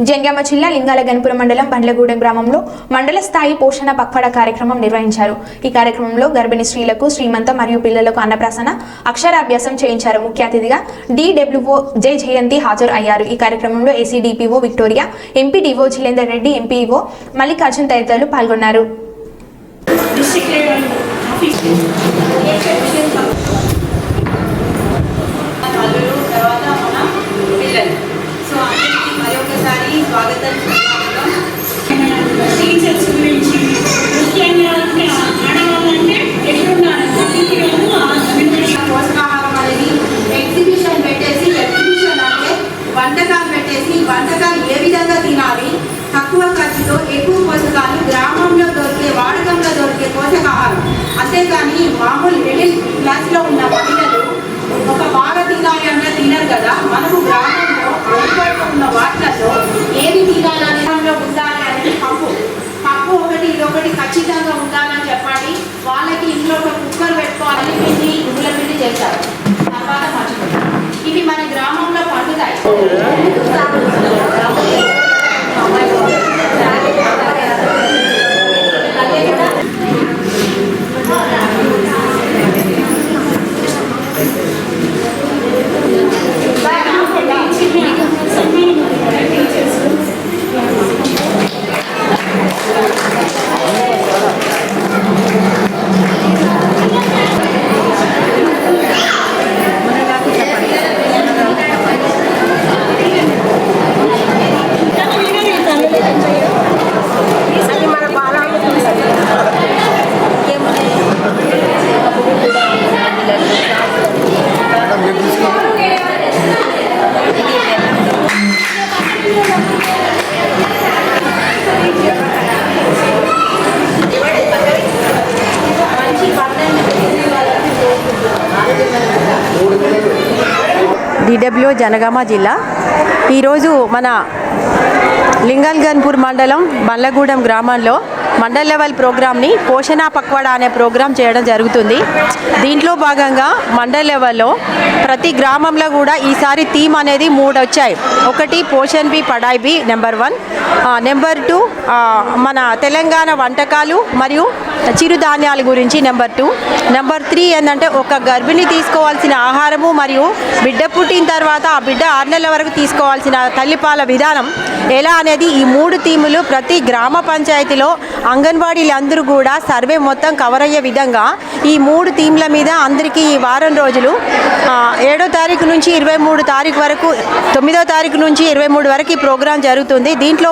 జంగామ జిల్లా లింగాల గన్పురం మండలం బండ్లగూడెం గ్రామంలో మండల స్థాయి పోషణ పక్వాడ కార్యక్రమం నిర్వహించారు. ఈ కార్యక్రమంలో గర్భిణీ స్త్రీలకు శ్రీమంత మరియు పిల్లలకు అన్నప్రాసన అక్షరాభ్యాసం చేయించారు. ముఖ్య అతిథిగా డిడబ్ల్యూఓ జై జయంతి హాజరు అయ్యారు ఈ కార్యక్రమంలో ACDPO Victoria MPDO Jilender Reddy MPO Mallikarjun తదితరులు పాల్గొన్నారు. ఏ విధంగా తినాలి? తక్కువ ఖర్చుతో ఎక్కువ పోషకాలు గ్రామంలో దొరికే వాడకంలో దొరికే పోషకాహారం. అంతేకాని మామూలు మిడిల్ క్లాస్లో ఉన్న మహిళలు ఒక బాగా తినాలి అంటే తినరు కదా? మనకు గ్రామంలో అందుబాటులో ఉన్న వాటిలలో ఏది తినాలని ఉండాలి అనేది పప్పు పప్పు ఒకటి ఇదొకటి ఖచ్చితంగా ఉండాలని చెప్పండి. వాళ్ళకి ఇంట్లో ఒక కుక్కర్ పెట్టుకోవాలని పిండి నువ్వుల పిండి చేస్తారు. తర్వాత మర్చిపోతారు ఇవి మన గ్రామంలో పండుతాయి. డిడబ్ల్యూ జనగామ జిల్లా. ఈరోజు మన లింగల్గన్పూర్ మండలం బండ్లగూడెం గ్రామంలో మండల్ లెవెల్ ప్రోగ్రామ్ని పోషణ పక్వాడా అనే ప్రోగ్రాం చేయడం జరుగుతుంది. దీంట్లో భాగంగా మండల్ లెవెల్లో ప్రతి గ్రామంలో కూడా ఈసారి థీమ్ అనేది మూడు వచ్చాయి. ఒకటి Poshan Bhi Padhai Bhi number one. Number two మన తెలంగాణ వంటకాలు మరియు చిరుధాన్యాల గురించి నెంబర్ టూ. నెంబర్ త్రీ ఏంటంటే ఒక గర్భిణి తీసుకోవాల్సిన ఆహారము మరియు బిడ్డ పుట్టిన తర్వాత ఆ బిడ్డ ఆరు నెలల వరకు తీసుకోవాల్సిన తల్లిపాల విధానం ఎలా అనేది ఈ మూడు థీములు ప్రతి గ్రామ పంచాయతీలో అంగన్వాడీలు అందరూ కూడా సర్వే మొత్తం కవర్ అయ్యే విధంగా ఈ మూడు థీమ్ల మీద అందరికీ ఈ వారం రోజులు ఏడో తారీఖు నుంచి ఇరవై మూడు తారీఖు వరకు తొమ్మిదో తారీఖు నుంచి ఇరవై మూడు వరకు ఈ ప్రోగ్రాం జరుగుతుంది. దీంట్లో